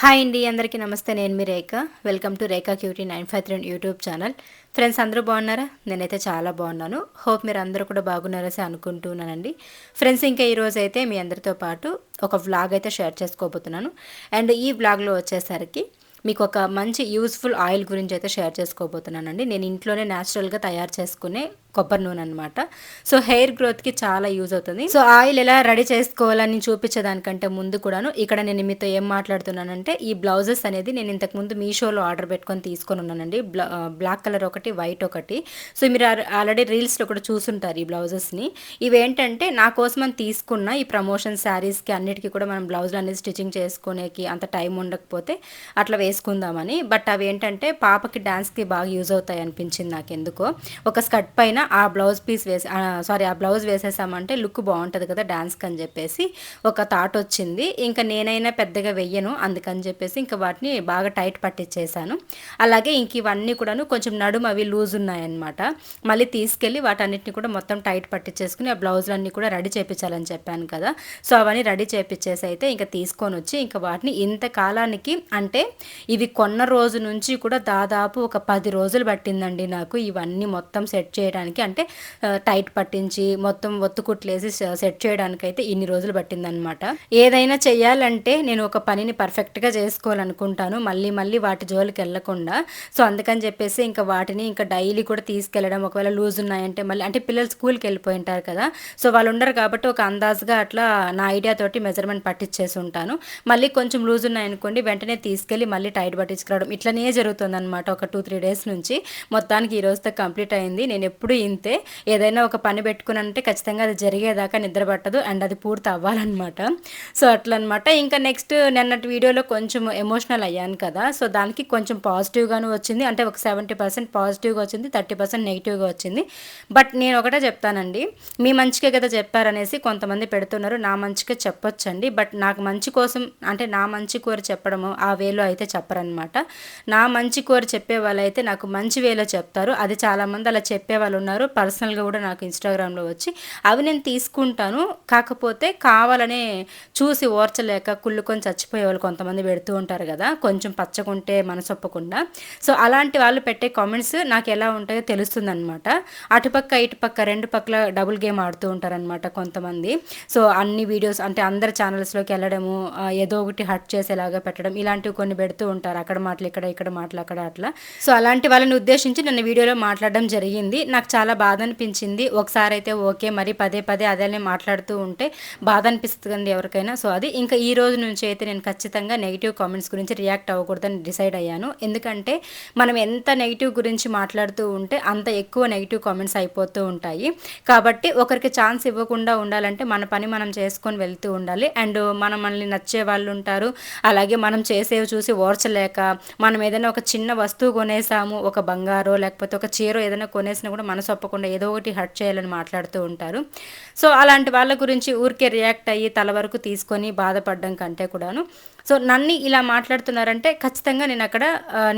Hi అండి అందరికీ నమస్తే. నేను మీ Rekha. Welcome to Rekha QT nine five three YouTube channel friends అందరూ బాగున్నారా? నేనైతే చాలా బాగున్నాను. హోప్ మీరు అందరూ కూడా బాగున్నారని అనుకుంటున్నానండి. ఫ్రెండ్స్ ఇంకా ఈరోజు అయితే మీ అందరితో పాటు ఒక వ్లాగ్ అయితే షేర్ చేసుకోబోతున్నాను. అండ్ ఈ వ్లాగ్లో వచ్చేసరికి మీకు ఒక మంచి యూస్ఫుల్ ఆయిల్ గురించి అయితే షేర్ చేసుకోబోతున్నానండి. నేను ఇంట్లోనే న్యాచురల్గా తయారు చేసుకునే కొబ్బరి నూనె అనమాట సో హెయిర్ గ్రోత్కి చాలా యూజ్ అవుతుంది. సో ఆయిల్ ఎలా రెడీ చేసుకోవాలని చూపించేదానికంటే ముందు కూడాను ఇక్కడ నేను మీతో ఏం మాట్లాడుతున్నానంటే ఈ బ్లౌజెస్ అనేది నేను ఇంతకు ముందు మీషోలో ఆర్డర్ పెట్టుకొని తీసుకొని ఉన్నానండి. బ్లాక్ కలర్ ఒకటి వైట్ ఒకటి. సో మీరు ఆల్రెడీ రీల్స్లో కూడా చూసుంటారు ఈ బ్లౌజెస్ని. ఇవేంటంటే నా కోసం అని తీసుకున్న ఈ ప్రమోషన్ శారీస్కి అన్నిటికీ కూడా మనం బ్లౌజులు అనేది స్టిచ్చింగ్ చేసుకునేకి అంత టైం ఉండకపోతే అట్లా వేసుకుందామని బట్ అవి ఏంటంటే పాపకి డ్యాన్స్కి బాగా యూజ్ అవుతాయి అనిపించింది నాకు ఎందుకో ఒక స్కర్ట్ పైన ఆ బ్లౌజ్ పీస్ వేసి సారీ ఆ బ్లౌజ్ వేసేసామంటే లుక్ బాగుంటుంది కదా డ్యాన్స్కి అని చెప్పేసి ఒక థాట్ వచ్చింది. ఇంకా నేనైనా పెద్దగా వెయ్యను అందుకని చెప్పేసి ఇంకా వాటిని బాగా టైట్ పట్టించేసాను అలాగే ఇంక ఇవన్నీ కూడాను కొంచెం నడుము అవి లూజ్ ఉన్నాయన్నమాట. మళ్ళీ తీసుకెళ్ళి వాటన్నిటిని కూడా మొత్తం టైట్ పట్టించేసుకుని ఆ బ్లౌజులన్నీ కూడా రెడీ చేయించాలని చెప్పాను కదా. సో అవన్నీ రెడీ చేయించేసి అయితే ఇంకా తీసుకొని వచ్చి ఇంకా వాటిని ఇంత కాలానికి అంటే ఇవి కొన్న రోజు నుంచి కూడా దాదాపు ఒక పది రోజులు పట్టిందండి నాకు ఇవన్నీ మొత్తం సెట్ చేయడానికి. అంటే టైట్ పట్టించి మొత్తం ఒత్తుకుట్లేసి సెట్ చేయడానికి అయితే ఇన్ని రోజులు పట్టిందనమాట ఏదైనా చేయాలంటే నేను ఒక పనిని పర్ఫెక్ట్గా చేసుకోవాలనుకుంటాను. మళ్ళీ మళ్ళీ వాటి జోలికి వెళ్ళకుండా. సో అందుకని చెప్పేసి ఇంకా వాటిని ఇంకా డైలీ కూడా తీసుకెళ్ళడం ఒకవేళ లూజ్ ఉన్నాయంటే మళ్ళీ అంటే పిల్లలు స్కూల్కి వెళ్ళిపోయి ఉంటారు కదా. సో వాళ్ళు ఉండరు కాబట్టి ఒక అందాజుగా అట్లా నా ఐడియా తోటి మెజర్మెంట్ పట్టించేసి ఉంటాను. మళ్ళీ కొంచెం లూజ్ ఉన్నాయనుకోండి వెంటనే తీసుకెళ్ళి మళ్ళీ టైట్ పట్టించుకోవడం ఇట్లనే జరుగుతుంది అనమాట ఒక టూ త్రీ డేస్ నుంచి. మొత్తానికి ఈ రోజుతో కంప్లీట్ అయింది. నేను ఎప్పుడు ఇంతే. ఏదైనా ఒక పని పెట్టుకున్నానంటే ఖచ్చితంగా అది జరిగేదాకా నిద్ర పట్టదు అండ్ అది పూర్తి అవ్వాలన్నమాట. సో అట్లా అనమాట ఇంకా నెక్స్ట్ నిన్నటి వీడియోలో కొంచెం ఎమోషనల్ అయ్యాను కదా. సో దానికి కొంచెం పాజిటివ్గాను వచ్చింది. అంటే ఒక సెవెంటీ పర్సెంట్ పాజిటివ్గా వచ్చింది థర్టీ పర్సెంట్ నెగిటివ్గా వచ్చింది. బట్ నేను ఒకటే చెప్తానండి. మీ మంచికే కదా చెప్పారనేసి కొంతమంది పెడుతున్నారు. నా మంచికే చెప్పొచ్చండి. బట్ నాకు మంచి కోసం అంటే నా మంచి కూర చెప్పడము ఆ వేలో అయితే చెప్పరనమాట నా మంచి కోరి చెప్పే వాళ్ళైతే నాకు మంచి వేలో చెప్తారు. అది చాలామంది అలా చెప్పే వాళ్ళు ఉన్నారు పర్సనల్గా కూడా నాకు ఇన్స్టాగ్రామ్లో వచ్చి అవి నేను తీసుకుంటాను. కాకపోతే కావాలనే చూసి ఓర్చలేక కుళ్ళుకొని చచ్చిపోయే వాళ్ళు కొంతమంది పెడుతూ ఉంటారు కదా. కొంచెం పచ్చకుంటే మనసొప్పకుండా. సో అలాంటి వాళ్ళు పెట్టే కామెంట్స్ నాకు ఎలా ఉంటాయో తెలుస్తుంది అనమాట అటుపక్క ఇటుపక్క రెండు పక్కల డబుల్ గేమ్ ఆడుతూ ఉంటారనమాట కొంతమంది. సో అన్ని వీడియోస్ అంటే అందరి ఛానల్స్లోకి వెళ్ళడము ఏదో ఒకటి హట్ చేసేలాగా పెట్టడం ఇలాంటివి కొన్ని పెడుతూ ఉంటారు. అక్కడ మాటలు ఇక్కడ ఇక్కడ మాటలు అక్కడ అట్లా. సో అలాంటి వాళ్ళని ఉద్దేశించి నన్ను వీడియోలో మాట్లాడడం జరిగింది. నాకు చాలా బాధ అనిపించింది. ఒకసారి అయితే ఓకే మరి పదే పదే అదేనే మాట్లాడుతూ ఉంటే బాధ అనిపిస్తుంది ఎవరికైనా. సో అది ఇంకా ఈ రోజు నుంచి అయితే నేను ఖచ్చితంగా నెగిటివ్ కామెంట్స్ గురించి రియాక్ట్ అవ్వకూడదని డిసైడ్ అయ్యాను. ఎందుకంటే మనం ఎంత నెగిటివ్ గురించి మాట్లాడుతూ ఉంటే అంత ఎక్కువ నెగిటివ్ కామెంట్స్ అయిపోతూ ఉంటాయి. కాబట్టి ఒకరికి ఛాన్స్ ఇవ్వకుండా ఉండాలంటే మన పని మనం చేసుకొని వెళ్తూ ఉండాలి. అండ్ మనం మనల్ని నచ్చే వాళ్ళు ఉంటారు. అలాగే మనం చేసేవి చూసి ఓర్చలేక మనం ఏదైనా ఒక చిన్న వస్తువు కొనేసాము ఒక బంగారో లేకపోతే ఒక చీర ఏదైనా కొనేసినా కూడా మనసు ఒప్పకుండా ఏదో ఒకటి హర్ట్ చేయాలని మాట్లాడుతూ ఉంటారు. సో అలాంటి వాళ్ళ గురించి ఊరికే రియాక్ట్ అయ్యి తల వరకు తీసుకొని బాధపడడం కంటే కూడాను సో నన్ను ఇలా మాట్లాడుతున్నారంటే ఖచ్చితంగా నేను అక్కడ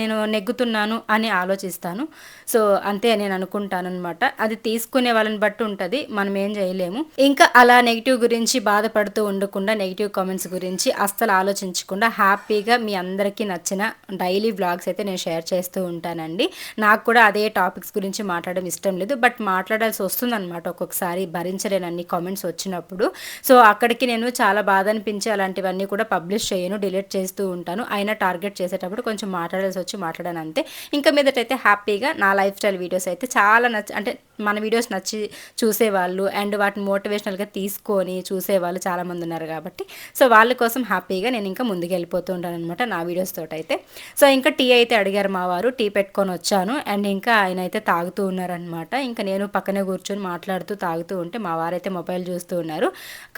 నేను నెగ్గుతున్నాను అని ఆలోచిస్తాను. సో అంతే నేను అనుకుంటాను అనమాట అది తీసుకునే వాళ్ళని బట్టి ఉంటుంది మనం ఏం చేయలేము. ఇంకా అలా నెగిటివ్ గురించి బాధపడుతూ ఉండకుండా నెగిటివ్ కామెంట్స్ గురించి అస్సలు ఆలోచించకుండా హ్యాపీగా మీ అందరికీ నచ్చిన డైలీ బ్లాగ్స్ అయితే నేను షేర్ చేస్తూ ఉంటానండి. నాకు కూడా అదే టాపిక్స్ గురించి మాట్లాడడం ఇష్టం లేదు బట్ మాట్లాడాల్సి వస్తుందన్నమాట ఒక్కొక్కసారి. భరించలేనన్ని కామెంట్స్ వచ్చినప్పుడు. సో అక్కడికి నేను చాలా బాధ అనిపించి అలాంటివన్నీ కూడా పబ్లిష్ చేయను. డిలీట్ చేస్తూ ఉంటాను. అయినా టార్గెట్ చేసేటప్పుడు కొంచెం మాట్లాడాల్సి వచ్చి మాట్లాడాను అంతే. ఇంకా మీదటైతే హ్యాపీగా నా లైఫ్ స్టైల్ వీడియోస్ అయితే చాలా నచ్చ అంటే మన వీడియోస్ నచ్చి చూసేవాళ్ళు అండ్ వాటిని మోటివేషనల్గా తీసుకొని చూసేవాళ్ళు చాలామంది ఉన్నారు కాబట్టి సో వాళ్ళ కోసం హ్యాపీగా నేను ఇంకా ముందుకు వెళ్ళిపోతూ ఉంటాను అనమాట నా వీడియోస్ తోటి అయితే సో ఇంకా టీ అయితే అడిగారు మా వారు టీ పెట్టుకొని వచ్చాను అండ్ ఇంకా ఆయన అయితే తాగుతూ ఉన్నారనమాట ఇంకా నేను పక్కనే కూర్చొని మాట్లాడుతూ తాగుతూ ఉంటే మా వారైతే మొబైల్ చూస్తూ ఉన్నారు.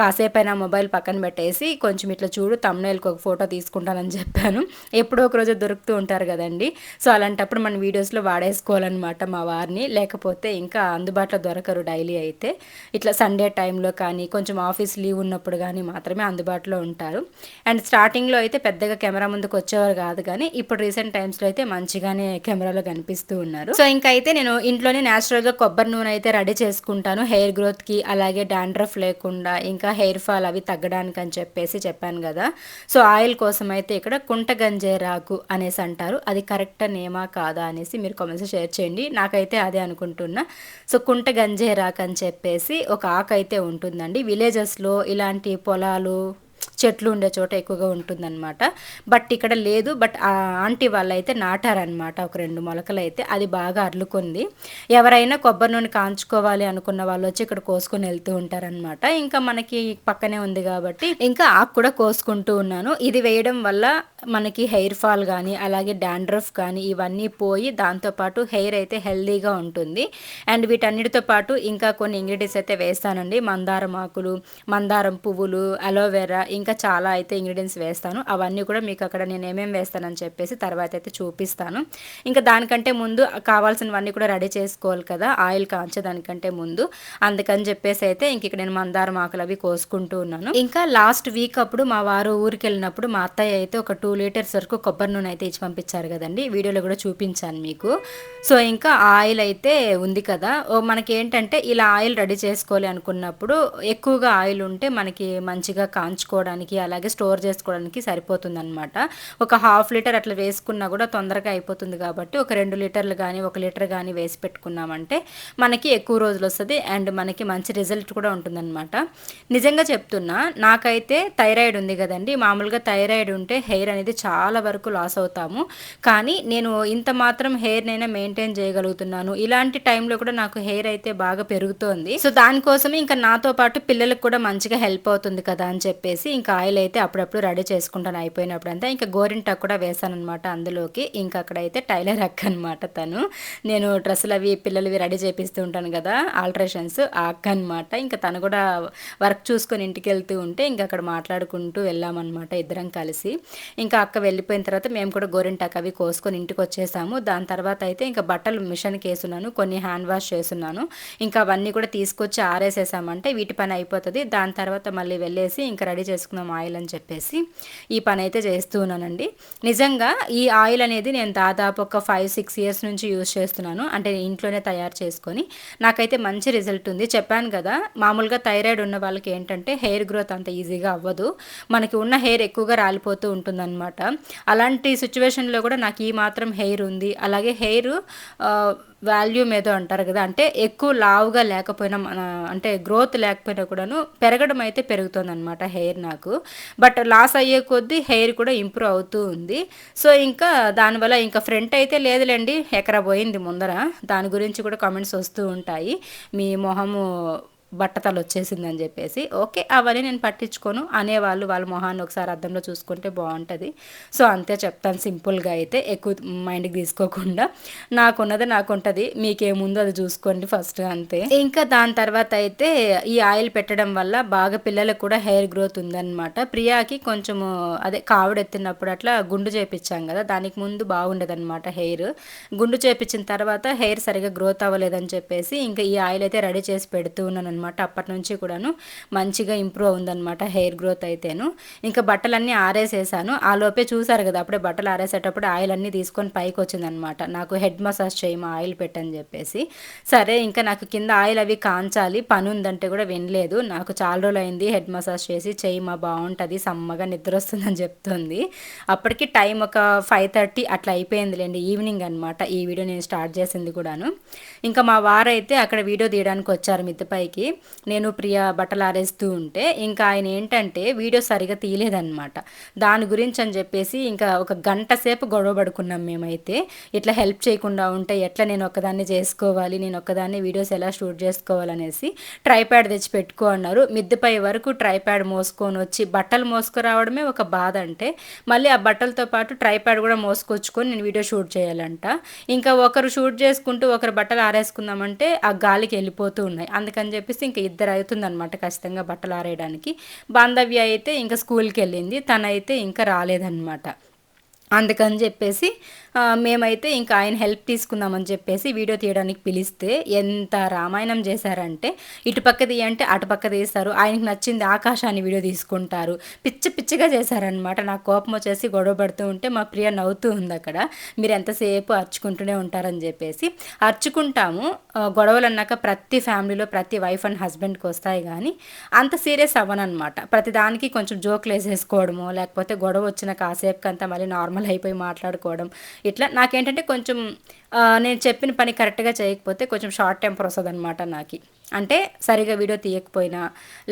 కాసేపైనా మొబైల్ పక్కన పెట్టేసి కొంచెం ఇట్లా చూడు తమ్నేల్కి ఒక ఫోటో తీసుకుంటానని చెప్పాను. ఎప్పుడో ఒక రోజు దొరుకుతూ ఉంటారు కదండి. సో అలాంటప్పుడు మన వీడియోస్లో వాడేసుకోవాలన్నమాట మా వారిని. లేకపోతే ఇంకా అందుబాటులో దొరకరు డైలీ అయితే. ఇట్లా సండే టైంలో కానీ కొంచెం ఆఫీస్ లీవ్ ఉన్నప్పుడు కానీ మాత్రమే అందుబాటులో ఉంటారు. అండ్ స్టార్టింగ్లో అయితే పెద్దగా కెమెరా ముందుకు వచ్చేవారు కాదు కానీ ఇప్పుడు రీసెంట్ టైమ్స్లో అయితే మంచిగానే కెమెరాలో కనిపిస్తూ ఉన్నారు. సో ఇంకా అయితే నేను ఇంట్లోనే న్యాచురల్గా కొబ్బరి నూనె అయితే రెడీ చేసుకుంటాను. హెయిర్ గ్రోత్కి అలాగే డాండ్రఫ్ లేకుండా ఇంకా హెయిర్ ఫాల్ అవి తగ్గడానికి అని చెప్పేసి చెప్పాను కదా. సో ఆయిల్ కోసం అయితే ఇక్కడ కుంట గంజేరాకు అనేసి అంటారు. అది కరెక్ట్ నేమా కాదా అనేసి మీరు కామెంట్స్ షేర్ చేయండి. నాకైతే అదే అనుకుంటున్నా. సో కుంట గంజేరాకు అని చెప్పేసి ఒక ఆకు అయితే ఉంటుందండి. విలేజెస్లో ఇలాంటి పొలాలు చెట్లు ఉండే చోట ఎక్కువగా ఉంటుందన్నమాట. బట్ ఇక్కడ లేదు బట్ ఆ ఆంటీ వాళ్ళు అయితే నాటారనమాట ఒక రెండు మొలకలు అయితే అది బాగా అర్లుకుంది ఎవరైనా కొబ్బరి నూనె కాంచుకోవాలి అనుకున్న వాళ్ళు వచ్చి ఇక్కడ కోసుకొని వెళ్తూ ఉంటారనమాట ఇంకా మనకి పక్కనే ఉంది కాబట్టి ఇంకా ఆకు కూడా కోసుకుంటూ ఉన్నాను. ఇది వేయడం వల్ల మనకి హెయిర్ ఫాల్ కానీ అలాగే డాండ్రఫ్ కానీ ఇవన్నీ పోయి దాంతోపాటు హెయిర్ అయితే హెల్దీగా ఉంటుంది. అండ్ వీటన్నిటితో పాటు ఇంకా కొన్ని ఇంగ్రీడియంట్స్ అయితే వేస్తానండి. మందారం ఆకులు మందారం పువ్వులు అలోవెరా ఇంకా చాలా అయితే ఇంగ్రీడియంట్స్ వేస్తాను. అవన్నీ కూడా మీకు అక్కడ నేను ఏమేమి వేస్తానని చెప్పేసి తర్వాత అయితే చూపిస్తాను. ఇంకా దానికంటే ముందు కావాల్సినవన్నీ కూడా రెడీ చేసుకోవాలి కదా ఆయిల్ కాంచేదానికంటే ముందు. అందుకని చెప్పేసి అయితే ఇంక ఇక్కడ నేను మందారం ఆకులు అవి కోసుకుంటూ ఉన్నాను. ఇంకా లాస్ట్ వీక్ అప్పుడు మా వారు ఊరికి వెళ్ళినప్పుడు మా అత్తయ్య అయితే ఒక టూ లీటర్స్ వరకు కొబ్బరి నూనె అయితే ఇచ్చి పంపించారు కదండి. వీడియోలో కూడా చూపించాను మీకు. సో ఇంకా ఆయిల్ అయితే ఉంది కదా. మనకి ఏంటంటే ఇలా ఆయిల్ రెడీ చేసుకోవాలి అనుకున్నప్పుడు ఎక్కువగా ఆయిల్ ఉంటే మనకి మంచిగా కాంచుకోవడానికి అలాగే స్టోర్ చేసుకోవడానికి సరిపోతుందనమాట ఒక హాఫ్ లీటర్ అట్లా వేసుకున్నా కూడా తొందరగా అయిపోతుంది కాబట్టి ఒక రెండు లీటర్లు కానీ ఒక లీటర్ కానీ వేసి పెట్టుకున్నామంటే మనకి ఎక్కువ రోజులు వస్తుంది అండ్ మనకి మంచి రిజల్ట్ కూడా ఉంటుందన్నమాట. నిజంగా చెప్తున్నా నాకైతే థైరాయిడ్ ఉంది కదండి. మామూలుగా థైరాయిడ్ ఉంటే హెయిర్ అనేది చాలా వరకు లాస్ అవుతాము. కానీ నేను ఇంత మాత్రం హెయిర్నైనా మెయింటైన్ చేయగలుగుతున్నాను. ఇలాంటి టైంలో కూడా నాకు హెయిర్ అయితే బాగా పెరుగుతోంది. సో దానికోసమే ఇంకా నాతో పాటు పిల్లలకు కూడా మంచిగా హెల్ప్ అవుతుంది కదా అని చెప్పేసి ఇంకా ఆయిల్ అయితే అప్పుడప్పుడు రెడీ చేసుకుంటాను అయిపోయినప్పుడు అంతా ఇంకా గోరింటాకు కూడా వేసాను అనమాట అందులోకి. ఇంకా అక్కడైతే టైలర్ అక్క అనమాట తను. నేను డ్రెస్సులు అవి పిల్లలవి రెడీ చేపిస్తూ ఉంటాను కదా ఆల్ట్రేషన్స్ ఆ అక్క అనమాట ఇంకా తను కూడా వర్క్ చూసుకొని ఇంటికి వెళ్తూ ఉంటే ఇంకా అక్కడ మాట్లాడుకుంటూ వెళ్ళామన్నమాట ఇద్దరం కలిసి. ఇంకా అక్క వెళ్ళిపోయిన తర్వాత మేము కూడా గోరింటాకు అవి కోసుకొని ఇంటికి వచ్చేసాము దాని తర్వాత అయితే ఇంకా బట్టలు మిషన్కి వేసున్నాను కొన్ని హ్యాండ్ వాష్ చేస్తున్నాను. ఇంకా అవన్నీ కూడా తీసుకొచ్చి ఆరేసేసామంటే వీటి పని అయిపోతుంది. దాని తర్వాత మళ్ళీ వెళ్ళేసి ఇంకా రెడీ చేసుకున్నాం ఆయిల్ అని చెప్పేసి ఈ పని అయితే చేస్తూ ఉన్నానండి. నిజంగా ఈ ఆయిల్ అనేది నేను దాదాపు ఒక ఫైవ్ సిక్స్ ఇయర్స్ నుంచి యూజ్ చేస్తున్నాను. అంటే ఇంట్లోనే తయారు చేసుకొని నాకైతే మంచి రిజల్ట్ ఉంది. చెప్పాను కదా మామూలుగా థైరాయిడ్ ఉన్న వాళ్ళకి ఏంటంటే హెయిర్ గ్రోత్ అంత ఈజీగా అవ్వదు. మనకి ఉన్న హెయిర్ ఎక్కువగా రాలిపోతూ ఉంటుందన్నమాట. అలాంటి సిచ్యువేషన్లో కూడా నాకు ఈ మాత్రం హెయిర్ ఉంది. అలాగే హెయిర్ వాల్యూమ్ ఏదో అంటారు కదా అంటే ఎక్కువ లావుగా లేకపోయినా మన అంటే గ్రోత్ లేకపోయినా కూడాను పెరగడం అయితే పెరుగుతుంది అనమాట హెయిర్ నాకు. నాకు. బట్ లాస్ అయ్యే కొద్దీ హెయిర్ కూడా ఇంప్రూవ్ అవుతూ ఉంది. సో ఇంకా దానివల్ల ఇంకా ఫ్రంట్ అయితే లేదులేండి. ఎకరా పోయింది ముందర. దాని గురించి కూడా కామెంట్స్ వస్తూ ఉంటాయి. మీ మొహము బట్టతలు వచ్చేసిందని చెప్పేసి ఓకే అవన్నీ నేను పట్టించుకోను అనేవాళ్ళు వాళ్ళ మొహాన్ని ఒకసారి అద్దంలో చూసుకుంటే బాగుంటుంది. సో అంతే చెప్తాను సింపుల్గా అయితే ఎక్కువ మైండ్కి తీసుకోకుండా. నాకున్నది నాకు ఉంటుంది మీకేముందో అది చూసుకోండి ఫస్ట్ అంతే. ఇంకా దాని తర్వాత అయితే ఈ ఆయిల్ పెట్టడం వల్ల బాగా పిల్లలకు కూడా హెయిర్ గ్రోత్ ఉందన్నమాట. ప్రియాకి కొంచెము అదే కావుడెత్తినప్పుడు అట్లా గుండు చేపించాం కదా దానికి ముందు బాగుండేదన్నమాట హెయిర్. గుండు చేపించిన తర్వాత హెయిర్ సరిగా గ్రోత్ అవ్వలేదని చెప్పేసి ఇంకా ఈ ఆయిల్ అయితే రెడీ చేసి పెడుతూ ఉన్నాను అనమాట అప్పటి నుంచి కూడాను మంచిగా ఇంప్రూవ్ ఉందనమాట హెయిర్ గ్రోత్ అయితేను. ఇంకా బట్టలన్నీ ఆరేసేసాను. ఆ లోపే చూసారు కదా అప్పుడే బట్టలు ఆరేసేటప్పుడు ఆయిల్ అన్నీ తీసుకొని పైకి వచ్చిందనమాట నాకు హెడ్ మసాజ్ చేయమా ఆయిల్ పెట్టని చెప్పేసి. సరే ఇంకా నాకు కింద ఆయిల్ అవి కాంచాలి పని ఉందంటే కూడా వినలేదు. నాకు చాలా రోజులు అయింది హెడ్ మసాజ్ చేసి చేయమా బాగుంటుంది సమ్మగా నిద్ర వస్తుందని చెప్తుంది. అప్పటికి టైం ఒక ఫైవ్ థర్టీ అట్లా అయిపోయిందిలేండి ఈవినింగ్ అనమాట ఈ వీడియో నేను స్టార్ట్ చేసింది కూడాను. ఇంకా మా వారైతే అక్కడ వీడియో తీయడానికి వచ్చారు మిద్దపైకి. నేను ప్రియ బట్టలు ఆరేస్తూ ఉంటే ఇంకా ఆయన ఏంటంటే వీడియో సరిగా తీయలేదన్నమాట. దాని గురించి అని చెప్పేసి ఇంకా ఒక గంట సేపు గొడవ పడుకున్నాం మేమైతే. ఇట్లా హెల్ప్ చేయకుండా ఉంటే ఎట్లా నేను ఒక్కదాన్ని చేసుకోవాలి నేను ఒక్కదాన్ని వీడియోస్ ఎలా షూట్ చేసుకోవాలనేసి ట్రైప్యాడ్ తెచ్చి పెట్టుకో అన్నారు. మిద్దెపై వరకు ట్రైప్యాడ్ మోసుకొని వచ్చి బట్టలు మోసుకురావడమే ఒక బాధ అంటే మళ్ళీ ఆ బట్టలతో పాటు ట్రైప్యాడ్ కూడా మోసుకొచ్చుకొని నేను వీడియో షూట్ చేయాలంట. ఇంకా ఒకరు షూట్ చేసుకుంటూ ఒకరు బట్టలు ఆరేసుకుందామంటే ఆ గాలికి వెళ్ళిపోతూ ఉన్నాయి. అందుకని చెప్పి చూస్తే ఇంకా ఇద్దరు అవుతుందనమాట ఖచ్చితంగా బట్టలు ఆరేయడానికి. బాంధవ్య అయితే ఇంకా స్కూల్కి వెళ్ళింది తనైతే ఇంకా రాలేదన్నమాట. అందుకని చెప్పేసి మేమైతే ఇంకా ఆయన హెల్ప్ తీసుకుందామని చెప్పేసి వీడియో తీయడానికి పిలిస్తే ఎంత రామాయణం చేశారంటే ఇటుపక్క తీయంటే అటుపక్క తీస్తారు ఆయనకి నచ్చింది ఆకాశాన్ని వీడియో తీసుకుంటారు. పిచ్చి పిచ్చిగా చేశారనమాట నాకు కోపం వచ్చేసి గొడవ పడుతూ ఉంటే మా ప్రియ నవ్వుతూ ఉంది అక్కడ. మీరు ఎంతసేపు అర్చుకుంటూనే ఉంటారని చెప్పేసి. అర్చుకుంటాము. గొడవలు అన్నాక ప్రతి ఫ్యామిలీలో ప్రతి వైఫ్ అండ్ హస్బెండ్కి వస్తాయి కానీ అంత సీరియస్ అవ్వనమాట ప్రతి దానికి కొంచెం జోక్లు వేసేసుకోవడము లేకపోతే గొడవ వచ్చిన కాసేపు అంతా మళ్ళీ నార్మల్ అయిపోయి మాట్లాడుకోవడం ఇట్లా నాకేంటంటే కొంచెం నేను చెప్పిన పని కరెక్ట్గా చేయకపోతే కొంచెం షార్ట్ టెంపర్ వస్తుంది అనమాట నాకు. అంటే సరిగా వీడియో తీయకపోయినా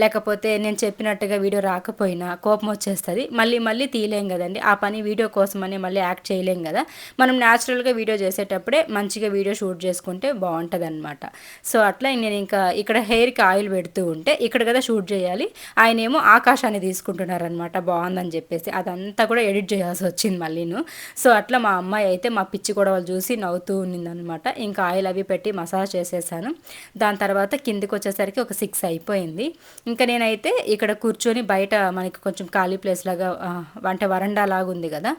లేకపోతే నేను చెప్పినట్టుగా వీడియో రాకపోయినా కోపం వచ్చేస్తుంది. మళ్ళీ మళ్ళీ తీయలేం కదండి. ఆ పని వీడియో కోసమని మళ్ళీ యాక్ట్ చేయలేం కదా. మనం న్యాచురల్గా వీడియో చేసేటప్పుడే మంచిగా వీడియో షూట్ చేసుకుంటే బాగుంటుంది అనమాట సో అట్లా నేను ఇంకా ఇక్కడ హెయిర్కి ఆయిల్ పెడుతూ ఉంటే ఇక్కడ కదా షూట్ చేయాలి. ఆయన ఏమో ఆకాశాన్ని తీసుకుంటున్నారనమాట బాగుందని చెప్పేసి. అదంతా కూడా ఎడిట్ చేయాల్సి వచ్చింది మళ్ళీను. సో అట్లా మా అమ్మాయి అయితే మా పిచ్చి గొడవలు చూసి నవ్వుతూ ఉన్నిందనమాట ఇంకా ఆయిల్ అవి పెట్టి మసాజ్ చేసేసాను. దాని తర్వాత కిందికి వచ్చేసరికి ఒక సిక్స్ అయిపోయింది. ఇంకా నేనైతే ఇక్కడ కూర్చొని బయట మనకి కొంచెం ఖాళీ ప్లేస్ లాగా అంటే వరండా లాగా ఉంది కదా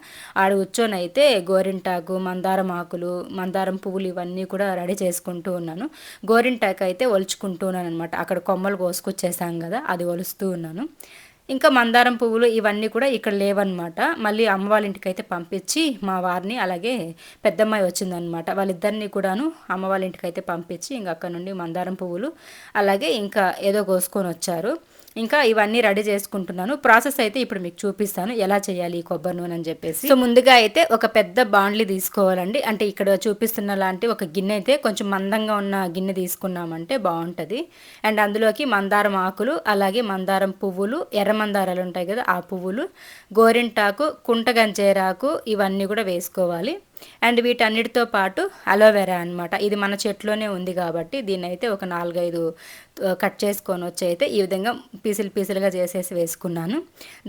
ఆడ కూర్చొని అయితే గోరింటాకు మందారం ఆకులు మందారం పువ్వులు ఇవన్నీ కూడా రెడీ చేసుకుంటూ ఉన్నాను. గోరింటాకు అయితే ఒలుచుకుంటూ ఉన్నాను అనమాట అక్కడ కొమ్మలు కోసుకొచ్చేసాం కదా అది ఒలుస్తూ ఉన్నాను. ఇంకా మందారం పువ్వులు ఇవన్నీ కూడా ఇక్కడ లేవన్నమాట. మళ్ళీ అమ్మ వాళ్ళ అయితే పంపించి మా వారిని అలాగే పెద్దమ్మాయి వచ్చిందనమాట వాళ్ళిద్దరిని కూడాను అమ్మ వాళ్ళ అయితే పంపించి ఇంకా అక్కడ నుండి మందారం పువ్వులు అలాగే ఇంకా ఏదో కోసుకొని వచ్చారు. ఇంకా ఇవన్నీ రెడీ చేసుకుంటున్నాను. ప్రాసెస్ అయితే ఇప్పుడు మీకు చూపిస్తాను. ఎలా చేయాలి ఈ కొబ్బరి నూనె అని చెప్పేసి. సో ముందుగా అయితే ఒక పెద్ద బాండ్లీ తీసుకోవాలండి. అంటే ఇక్కడ చూపిస్తున్న లాంటి ఒక గిన్నె అయితే కొంచెం మందంగా ఉన్న గిన్నె తీసుకున్నామంటే బాగుంటుంది. అండ్ అందులోకి మందారం ఆకులు అలాగే మందారం పువ్వులు ఎర్ర మందారాలు ఉంటాయి కదా ఆ పువ్వులు గోరింటాకు కుంటగంచేరాకు ఇవన్నీ కూడా వేసుకోవాలి. అండ్ వీటన్నిటితో పాటు అలోవెరా అనమాట ఇది మన చెట్లోనే ఉంది కాబట్టి దీన్ని అయితే ఒక నాలుగైదు కట్ చేసుకొని వచ్చి అయితే ఈ విధంగా పీసులు పీసులుగా చేసేసి వేసుకున్నాను.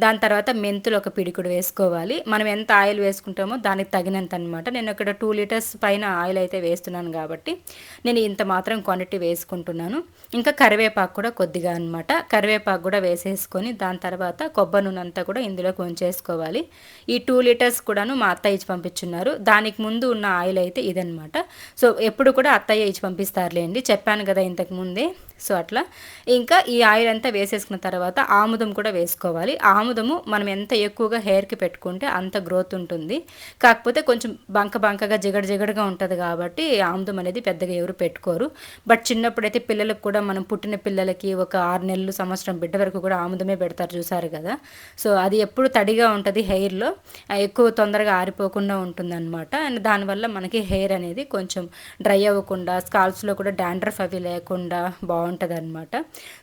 దాని తర్వాత మెంతులు ఒక పిడికుడు వేసుకోవాలి. మనం ఎంత ఆయిల్ వేసుకుంటామో దానికి తగినంత అనమాట నేను ఇక్కడ టూ లీటర్స్ పైన ఆయిల్ అయితే వేస్తున్నాను కాబట్టి నేను ఇంత మాత్రం క్వాంటిటీ వేసుకుంటున్నాను. ఇంకా కరివేపాకు కూడా కొద్దిగా అనమాట కరివేపాకు కూడా వేసేసుకొని దాని తర్వాత కొబ్బరి నూనె అంతా కూడా ఇందులోకి ఉంచేసుకోవాలి. ఈ టూ లీటర్స్ కూడాను మా అత్త ఇచ్చి పంపించున్నారు. దానికి ముందు ఉన్న ఆయిల్ అయితే ఇదనమాట సో ఎప్పుడు కూడా అత్తయ్య ఇచ్చి పంపిస్తారులేండి చెప్పాను కదా ఇంతకు ముందే. సో అట్లా. ఇంకా ఈ ఆయిల్ అంతా వేసేసుకున్న తర్వాత ఆముదం కూడా వేసుకోవాలి. ఆముదము మనం ఎంత ఎక్కువగా హెయిర్కి పెట్టుకుంటే అంత గ్రోత్ ఉంటుంది. కాకపోతే కొంచెం బంక బంకగా జిగడ జిగడగా ఉంటుంది కాబట్టి ఆముదం అనేది పెద్దగా ఎవరు పెట్టుకోరు. బట్ చిన్నప్పుడైతే పిల్లలకు కూడా మనం పుట్టిన పిల్లలకి ఒక ఆరు నెలలు సంవత్సరం బిడ్డ వరకు కూడా ఆముదమే పెడతారు చూసారు కదా. సో అది ఎప్పుడు తడిగా ఉంటుంది హెయిర్లో. ఎక్కువ తొందరగా ఆరిపోకుండా ఉంటుంది అనమాట అండ్ దానివల్ల మనకి హెయిర్ అనేది కొంచెం డ్రై అవ్వకుండా స్కాల్స్లో కూడా డాండ్రఫ్ అవి లేకుండా బాగుంటుంది. బాగుంటుంది అనమాట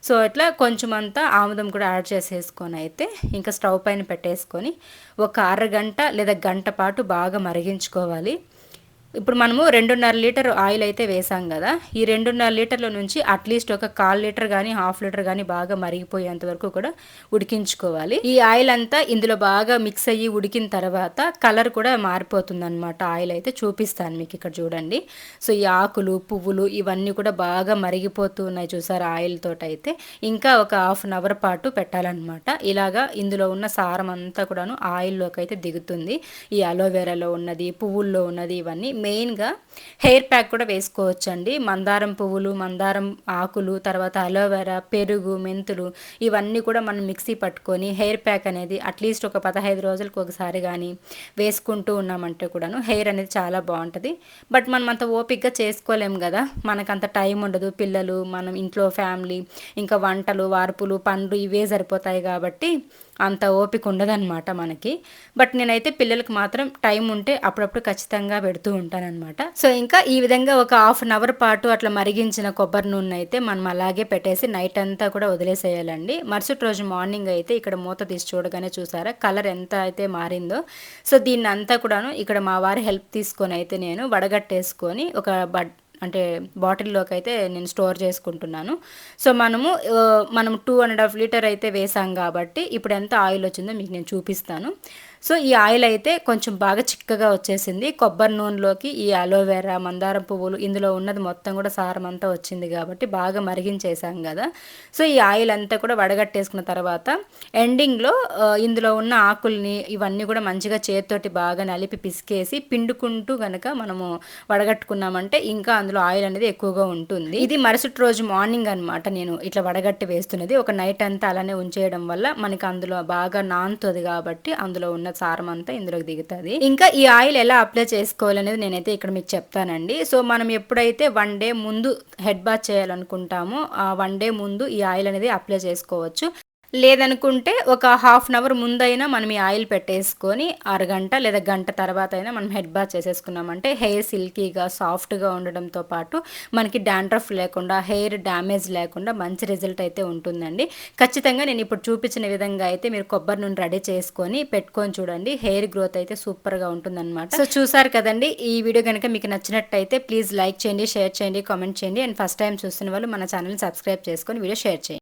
సో ఇట్లా కొంచెం అంతా ఆముదం కూడా యాడ్ చేసేసుకొని అయితే ఇంకా స్టవ్ పైన పెట్టేసుకొని ఒక అరగంట లేదా గంట పాటు బాగా మరిగించుకోవాలి. ఇప్పుడు మనము రెండున్నర లీటర్ ఆయిల్ అయితే వేసాం కదా ఈ రెండున్నర లీటర్ల నుంచి అట్లీస్ట్ ఒక కాల్ లీటర్ కానీ హాఫ్ లీటర్ కానీ బాగా మరిగిపోయేంత వరకు కూడా ఉడికించుకోవాలి. ఈ ఆయిల్ అంతా ఇందులో బాగా మిక్స్ అయ్యి ఉడికిన తర్వాత కలర్ కూడా మారిపోతుంది అనమాట ఆయిల్ అయితే చూపిస్తాను మీకు ఇక్కడ చూడండి. సో ఈ ఆకులు పువ్వులు ఇవన్నీ కూడా బాగా మరిగిపోతూ ఉన్నాయి చూసారు ఆయిల్ తోట అయితే ఇంకా ఒక హాఫ్ అన్ అవర్ పాటు పెట్టాలన్నమాట. ఇలాగా ఇందులో ఉన్న సారం అంతా కూడాను ఆయిల్లోకి అయితే దిగుతుంది. ఈ అలోవెరాలో ఉన్నది పువ్వుల్లో ఉన్నది ఇవన్నీ మెయిన్గా హెయిర్ ప్యాక్ కూడా వేసుకోవచ్చండి. మందారం పువ్వులు మందారం ఆకులు తర్వాత అలోవెరా పెరుగు మెంతులు ఇవన్నీ కూడా మనం మిక్సీ పట్టుకొని హెయిర్ ప్యాక్ అనేది అట్లీస్ట్ ఒక పదహైదు రోజులకు ఒకసారి కానీ వేసుకుంటూ ఉన్నామంటే కూడాను హెయిర్ అనేది చాలా బాగుంటుంది. బట్ మనం అంత ఓపిక్గా చేసుకోలేము కదా. మనకంత టైం ఉండదు. పిల్లలు మనం ఇంట్లో ఫ్యామిలీ ఇంకా వంటలు వార్పులు పండ్లు ఇవే సరిపోతాయి కాబట్టి అంత ఓపిక ఉండదన్నమాట మనకి. బట్ నేనైతే పిల్లలకు మాత్రం టైం ఉంటే అప్పుడప్పుడు ఖచ్చితంగా పెడుతూ ఉంటానన్నమాట. సో ఇంకా ఈ విధంగా ఒక హాఫ్ అన్ అవర్ పాటు అట్లా మరిగించిన కొబ్బరి నూనె అయితే మనం అలాగే పెట్టేసి నైట్ అంతా కూడా వదిలేసేయాలండి. మరుసటి రోజు మార్నింగ్ అయితే ఇక్కడ మూత తీసి చూడగానే చూసారా? కలర్ ఎంత అయితే మారిందో. సో దీన్ని అంతా కూడాను ఇక్కడ మా వారి హెల్ప్ తీసుకొని అయితే నేను వడగట్టేసుకొని ఒక బడ్ అంటే బాటిల్లోకి అయితే నేను స్టోర్ చేసుకుంటున్నాను. సో మనము మనం టూ అండ్ హాఫ్ లీటర్ అయితే వేసాం కాబట్టి ఇప్పుడు ఎంత ఆయిల్ వచ్చిందో మీకు నేను చూపిస్తాను. సో ఈ ఆయిల్ అయితే కొంచెం బాగా చిక్కగా వచ్చేసింది. కొబ్బరి నూనెలోకి ఈ అలోవెరా మందారం పువ్వులు ఇందులో ఉన్నది మొత్తం కూడా సారం అంతా వచ్చింది కాబట్టి బాగా మరిగించేసాం కదా. సో ఈ ఆయిల్ అంతా కూడా వడగట్టేసుకున్న తర్వాత ఎండింగ్లో ఇందులో ఉన్న ఆకుల్ని ఇవన్నీ కూడా మంచిగా చేతితోటి బాగా నలిపి పిసికేసి పిండుకుంటూ కనుక మనము వడగట్టుకున్నామంటే ఇంకా అందులో ఆయిల్ అనేది ఎక్కువగా ఉంటుంది. ఇది మరుసటి రోజు మార్నింగ్ అనమాట నేను ఇట్లా వడగట్టి వేస్తున్నది. ఒక నైట్ అంతా అలానే ఉంచేయడం వల్ల మనకి అందులో బాగా నానుతుంది కాబట్టి అందులో ఉన్న సారం అంతా ఇందులోకి దిగుతుంది. ఇంకా ఈ ఆయిల్ ఎలా అప్లై చేసుకోవాలనేది నేనైతే ఇక్కడ మీకు చెప్తానండి. సో మనం ఎప్పుడైతే వన్ డే ముందు హెడ్ బాత్ చేయాలనుకుంటామో ఆ వన్ డే ముందు ఈ ఆయిల్ అనేది అప్లై చేసుకోవచ్చు. లేదనుకుంటే ఒక హాఫ్ అన్ అవర్ ముందైనా మనం ఈ ఆయిల్ పెట్టేసుకొని అరగంట లేదా గంట తర్వాత అయినా మనం హెడ్ బాత్ చేసేసుకున్నామంటే హెయిర్ సిల్కీగా సాఫ్ట్గా ఉండడంతో పాటు మనకి డాండ్రఫ్ లేకుండా హెయిర్ డ్యామేజ్ లేకుండా మంచి రిజల్ట్ అయితే ఉంటుందండి. ఖచ్చితంగా నేను ఇప్పుడు చూపించిన విధంగా అయితే మీరు కొబ్బరి నూనె రెడీ చేసుకొని పెట్టుకొని చూడండి. హెయిర్ గ్రోత్ అయితే సూపర్గా ఉంటుందన్నమాట. సో చూసారు కదండి ఈ వీడియో కనుక మీకు నచ్చినట్టయితే ప్లీజ్ లైక్ చేయండి షేర్ చేయండి కామెంట్ చేయండి. అండ్ ఫస్ట్ టైం చూస్తున్న వాళ్ళు మన ఛానల్ని సబ్స్క్రైబ్ చేసుకొని వీడియో షేర్ చేయండి.